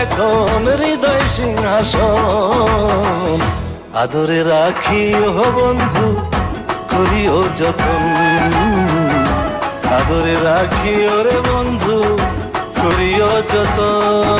এখন হৃদয় সিংহাসন। আদরে রাখি ও বন্ধু, করিও যতন। আদরে রাখি ওরে বন্ধু, করিও যতন।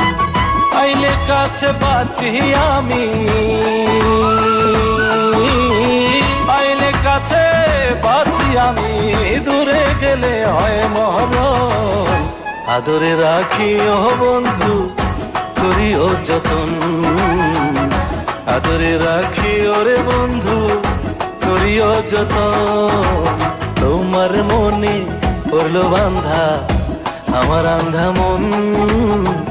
আইলে কাছে বাঁচি আমি। আইলে কাছে বাঁচি আমি। দূরে গেলে হয় মরণ আদরে রাখি রাখিও বন্ধু, করিও যতন। আদরে রাখিও রে বন্ধু, করিও যতন। তোমার মনে পড়ল বান্ধা আমার আন্ধা মন।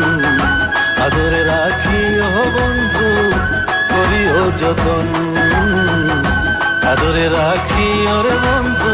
আদরে রাখিও বন্ধু করিও যতন। আদরে রাখিও রে বন্ধু